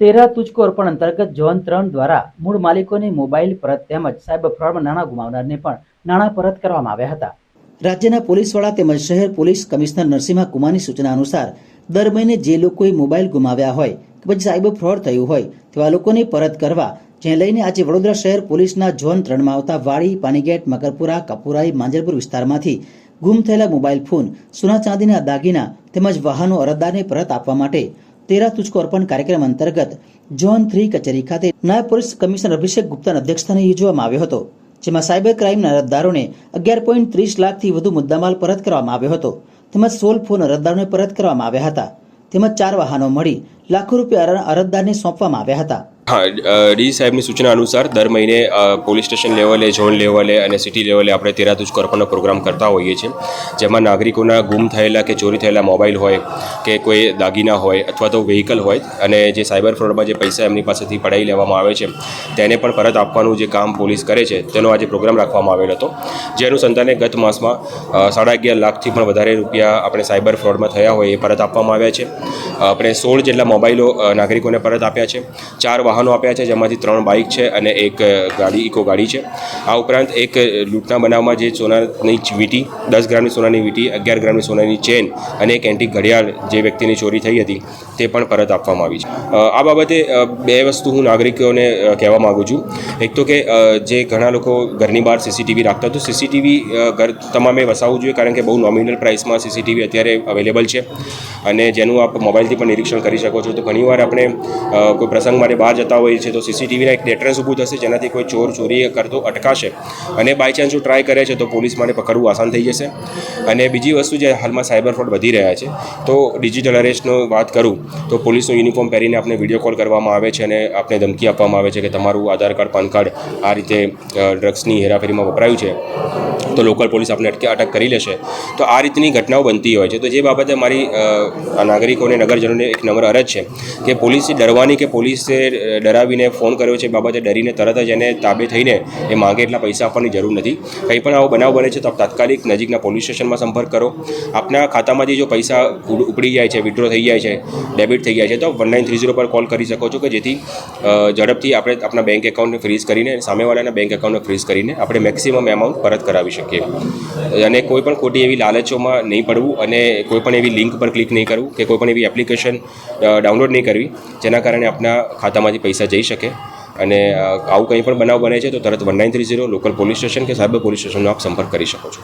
તેરા તુજકો અર્પણ અંતર્ગત ઝોન ત્રણ દ્વારા મૂળ માલિકોની મોબાઈલ પરત તેમજ સાયબર ફ્રોડમાં નાણાં ગુમાવનારને પણ નાણાં પરત કરવામાં આવ્યા હતા. રાજ્યના પોલીસ વડા તેમજ શહેર પોલીસ કમિશનર નરસિંહા કુમારની સૂચના અનુસાર, દર મહિને જે લોકોએ મોબાઈલ ગુમાવ્યા હોય કે પછી સાયબર ફ્રોડ થયું હોય, તેવા લોકોને પરત કરવા જે લઈને આજે વડોદરા શહેર પોલીસના ઝોન ત્રણમાં આવતા વાડી પાણીગેટ મકરપુરા, કપુરાઈ, માંજરપુર વિસ્તારમાંથી ગુમ થયેલા મોબાઈલ ફોન, સોના ચાંદીના દાગીના તેમજ વાહનો અરજદારને પરત આપવા માટે તેરા તુચકો અર્પણ કાર્યક્રમ અંતર્ગત ઝોન થ્રી કચેરી ખાતે નાયબ પોલીસ કમિશનર અભિષેક ગુપ્તાના અધ્યક્ષસ્થાને યોજવામાં આવ્યો હતો, જેમાં સાયબર ક્રાઇમના અરજદારોને અગિયાર પોઈન્ટ ત્રીસ લાખથી વધુ મુદ્દામાલ પરત કરવામાં આવ્યો હતો, તેમજ સોલ ફોન અરજદારોને પરત કરવામાં આવ્યા હતા, તેમજ ચાર વાહનો મળી લાખો રૂપિયા અરજદારને સોંપવામાં આવ્યા હતા. હા ડી સાહેબની સૂચના અનુસાર દર મહિને પોલીસ સ્ટેશન લેવલે, ઝોન લેવલે અને સિટી લેવલે આપણે તેરાતુજ પ્રોગ્રામ કરતા હોઈએ છીએ. જેમાં નાગરિકોના ગુમ થયેલા કે ચોરી થયેલા મોબાઈલ હોય કે કોઈ દાગીના હોય અથવા તો વ્હીકલ હોય અને જે સાયબર ફ્રોડમાં જે પૈસા એમની પાસેથી પડાવી લેવામાં આવે છે, તેને પણ પરત આપવાનું જે કામ પોલીસ કરે છે, તેનો આજે પ્રોગ્રામ રાખવામાં આવેલો હતો. જે અનુસંધાને ગત માસમાં સાડા અગિયાર લાખથી પણ વધારે રૂપિયા આપણે સાયબર ફ્રોડમાં થયા હોય એ પરત આપવામાં આવ્યા છે. આપણે સોળ જેટલા મોબાઈલો નાગરિકોને પરત આપ્યા છે. ચાર વાહનો આપ્યા છે, જેમાંથી ત્રણ બાઇક છે અને એક ગાડી, ઇકો ગાડી છે. આ ઉપરાંત એક લૂંટના બનાવમાં જે સોનાની વીટી, દસ ગ્રામની સોનાની વીંટી, અગિયાર ગ્રામની સોનાની ચેન અને એક એન્ટિક ઘડિયાળ જે વ્યક્તિની ચોરી થઈ હતી, તે પણ પરત આપવામાં આવી છે. આ બાબતે બે વસ્તુ હું નાગરિકોને કહેવા માગું છું. એક તો કે જે ઘણા લોકો ઘરની બહાર સીસીટીવી રાખતા તો સીસીટીવી ઘર તમામે વસાવવું જોઈએ કારણ કે બહુ નોમિનલ પ્રાઇસમાં સીસીટીવી અત્યારે અવેલેબલ છે. અને જેનું આપ મોબાઈલથી પણ નિરીક્ષણ કરી શકો છો. તો ઘણીવાર આપણે કોઈ પ્રસંગ માટે બહાર જતા હોઈએ છીએ તો સીસીટીવીના એક ડેટરન્સ ઊભું થશે, જેનાથી કોઈ ચોર ચોરી કરતો અટકાશે. અને બાય ચાન્સ જો ટ્રાય કરે છે તો પોલીસ માટે પકડવું આસાન થઈ જશે. અને બીજી વસ્તુ જે હાલમાં સાયબર ફ્રોડ વધી રહ્યા છે, તો ડિજિટલ અરેસ્ટનો વાત કરું, તો પોલીસનો યુનિફોર્મ પહેરીને આપણે વીડિયો કોલ કરવામાં આવે છે અને આપણે ધમકી આપવામાં આવે છે કે તમારું આધાર કાર્ડ પાન કાર્ડ આ રીતે ડ્રગ્સની હેરાફેરીમાં વપરાયું છે, તો લોકલ પોલીસ આપણે અટકે, અટક કરી લેશે. તો આ રીતની ઘટનાઓ બનતી હોય છે. તો જે બાબતે મારી નાગરિકોને નગરજનોને એક નમ્ર અરજ છે કે પોલીસે ડરવાની કે પોલીસે ડરાવીને ફોન કર્યો છે બાબતે ડરીને તરત જ એને તાબે થઈને એ માંગે એટલા પૈસા આપવાની જરૂર નથી. કંઈ પણ આવો બનાવ બને છે તો આપ તાત્કાલિક નજીકના પોલીસ સ્ટેશનમાં સંપર્ક કરો. આપના ખાતામાંથી જો પૈસા ઉપડી જાય છે વિડ્રો થઈ જાય છે ડેબિટ થઈ જાય છે, તો વન નાઇન થ્રી ઝીરો પર કોલ કરી શકો છો કે જેથી ઝડપથી આપણે આપણા બેંક એકાઉન્ટને ફ્રીઝ કરીને સામેવાળાના બેંક એકાઉન્ટને ફ્રીઝ કરીને આપણે મેક્સિમમ એમાઉન્ટ પરત કરાવી શકીએ. અને કોઈ પણ ખોટી એવી લાલચોમાં નહીં પડવું અને કોઈ પણ એવી લિંક પર ક્લિક નહીં કરવું કે કોઈ પણ એવી એપ્લિકેશન ડાઉનલોડ નહીં કરવી, જેના કારણે આપના ખાતામાંથી પૈસા જઈ શકે. અને આવું કંઈ પણ બનાવ બને છે તો તરત one nine three zero local police station કે સાયબર પોલીસ સ્ટેશનનો આપ સંપર્ક કરી શકો છો.